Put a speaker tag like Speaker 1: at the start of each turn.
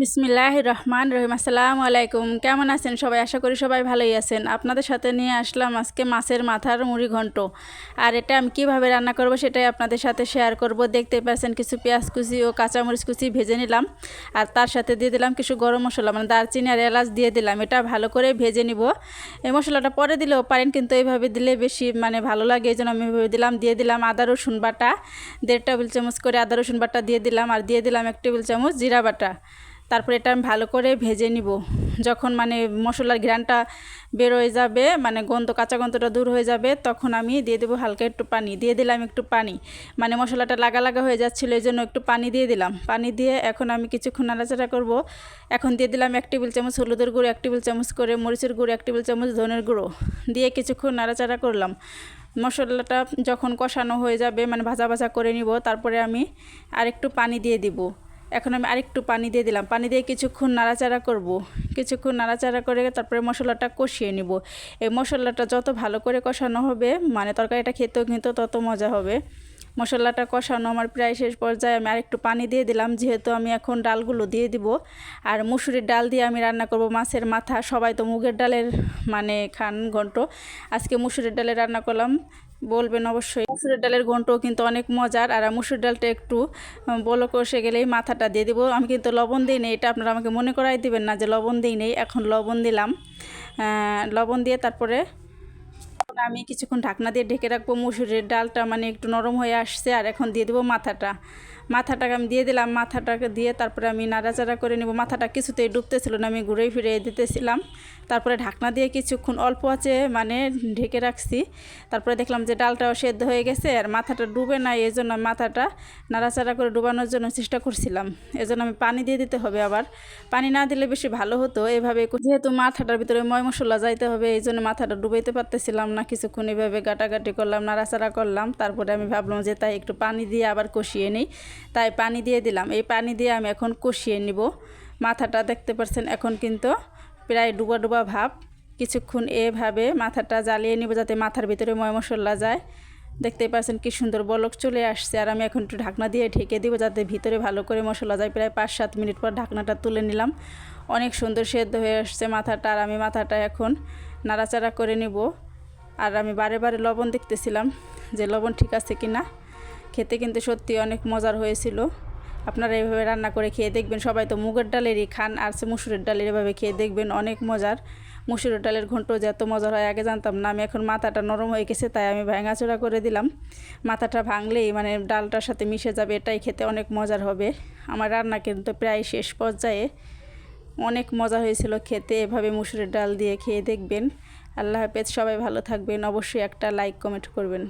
Speaker 1: বিসমিল্লাহ রহমান রহিম আসসালামু আলাইকুম। কেমন আছেন সবাই? আশা করি সবাই ভালোই আছেন। আপনাদের সাথে নিয়ে আসলাম আজকে মাছের মাথার মুড়ি ঘন্ট। আর এটা আমি কীভাবে রান্না করব সেটাই আপনাদের সাথে শেয়ার করব। দেখতে পাচ্ছেন কিছু পেঁয়াজ কুচি ও কাঁচামরিচ কুচি ভেজে নিলাম। আর তার সাথে দিয়ে দিলাম কিছু গরম মশলা মানে দারচিনি আর এলাচ দিয়ে দিলাম। এটা ভালো করে ভেজে নিব। এই মশলাটা পরে দিলেও পারেন, কিন্তু এইভাবে দিলে বেশি মানে ভালো লাগে। এই জন্য আমি এভাবে দিলাম। দিয়ে দিলাম আদা, রসুন বাটা। দেড় টেবিল চামচ করে আদা, রসুন বাটা দিয়ে দিলাম। আর দিয়ে দিলাম এক টেবিল চামচ জিরা বাটা। তারপরে এটা আমি ভালো করে ভেজে নিব। যখন মানে মশলার ঘ্রানটা হয়ে যাবে মানে গন্ধ, কাঁচা গন্ধটা দূর হয়ে যাবে, তখন আমি দিয়ে দেবো হালকা একটু পানি। দিয়ে দিলাম একটু পানি। মানে মশলাটা লাগা লাগা হয়ে যাচ্ছিল এই জন্য একটু পানি দিয়ে দিলাম। পানি দিয়ে এখন আমি কিছুক্ষণ নাড়াচাড়া করব। এখন দিয়ে দিলাম এক টেবিল চামচ হলুদের গুঁড়ো, এক টেবিল চামচ করে মরিচের গুঁড়ো, এক টেবিল চামচ ধনের গুঁড়ো। দিয়ে কিছুক্ষণ নাড়াচাড়া করলাম। মশলাটা যখন কষানো হয়ে যাবে মানে ভাজা ভাজা করে নিব, তারপরে আমি আরেকটু পানি দিয়ে দিব। এখন আমি আরেকটু পানি দিয়ে দিলাম। পানি দিয়ে কিছুক্ষণ নাড়াচাড়া করব। কিছুক্ষণ নাড়াচাড়া করে তারপরে মশলাটা কষিয়ে নিব। এই মশলাটা যত ভালো করে কষানো হবে মানে তরকারিটা খেতেও কিন্তু তত মজা হবে। মশলাটা কষানো আমার প্রায় শেষ পর্যায়ে আমি আরেকটু পানি দিয়ে দিলাম, যেহেতু আমি এখন ডালগুলো দিয়ে দিব। আর মুসুরির ডাল দিয়ে আমি রান্না করব মাছের মাথা, সবাই তো মুগের ডালের মানে খান ঘন্ট। আজকে মুসুরির ডালে রান্না করলাম, বলবেন অবশ্যই। মুসুরের ডালের ঘন্টও কিন্তু অনেক মজার, আর মুসুর ডালটা একটু বলো কষে গেলেই মাথাটা দিয়ে দেবো। আমি কিন্তু লবণ দিই নেই, এটা আপনারা আমাকে মনে করাই দিবেন না যে লবণ দিই নেই, এখন লবণ দিলাম। লবণ দিয়ে তারপরে আমি কিছুক্ষণ ঢাকনা দিয়ে ঢেকে রাখব, মুসুরের ডালটা মানে একটু নরম হয়ে আসছে, আর এখন দিয়ে দেবো মাথাটা। মাথাটাকে আমি দিয়ে দিলাম, মাথাটাকে দিয়ে তারপরে আমি নাড়াচাড়া করে নেব। মাথাটা কিছুতেই ডুবতেছিল না, আমি ঘুরে ফিরে দিতেছিলাম। তারপরে ঢাকনা দিয়ে কিছুক্ষণ অল্প আছে মানে ঢেকে রাখছি। তারপরে দেখলাম যে ডালটাও সেদ্ধ হয়ে গেছে, আর মাথাটা ডুবে না এই জন্য মাথাটা নাড়াচাড়া করে ডুবানোর জন্য চেষ্টা করছিলাম। এজন্য আমি পানি দিয়ে দিতে হবে আবার। পানি না দিলে বেশি ভালো হতো। এভাবে যেহেতু মাথাটার ভিতরে ময় মশলা যাইতে হবে এই জন্য মাথাটা ডুবাইতে পারতেছিলাম না। কিছুক্ষণ এভাবে গাটাগাটি করলাম, নাড়াচাড়া করলাম। তারপরে আমি ভাবলাম যে তাই একটু পানি দিয়ে আবার কষিয়ে নিই। তাই পানি দিয়ে দিলাম। এই পানি দিয়ে আমি এখন কষিয়ে নিব। মাথাটা দেখতে পাচ্ছেন এখন কিন্তু প্রায় ডুবা ডুবা ভাব। কিছুক্ষণ এভাবে মাথাটা জ্বালিয়ে নিব যাতে মাথার ভিতরে ময় মশলা যায়। দেখতে পাচ্ছেন কি সুন্দর বলক চলে আসছে। আর আমি এখন একটু ঢাকনা দিয়ে ঢেকে দিব যাতে ভিতরে ভালো করে মশলা যায়। প্রায় পাঁচ সাত মিনিট পর ঢাকনাটা তুলে নিলাম। অনেক সুন্দর সেদ্ধ হয়ে আসছে মাথাটা। আর আমি মাথাটা এখন নাড়াচাড়া করে নিব। আর আমি বারে বারে লবণ দেখতেছিলাম যে লবণ ঠিক আছে কি না খেতে কিন্তু সত্যি অনেক মজার হয়েছিল। আপনারা এইভাবে রান্না করে খেয়ে দেখবেন। সবাই তো মুগের ডালেরই খান আর সে মুসুরের ডালের এভাবে খেয়ে দেখবেন। অনেক মজার। মুসুরের ডালের ঘন্ট যে এত মজার হয়, আগে জানতাম না। আমি এখন মাথাটা নরম হয়ে গেছে, তাই আমি ভাঙাচোড়া করে দিলাম। মাথাটা ভাঙলেই মানে ডালটার সাথে মিশে যাবে, এটাই খেতে অনেক মজার হবে। আমার রান্না কিন্তু প্রায় শেষ পর্যায়ে অনেক মজা হয়েছিল খেতে। এভাবে মুসুরের ডাল দিয়ে খেয়ে দেখবেন। আল্লাহ হাফেজ সবাই ভালো থাকবেন। অবশ্যই একটা লাইক কমেন্ট করবেন।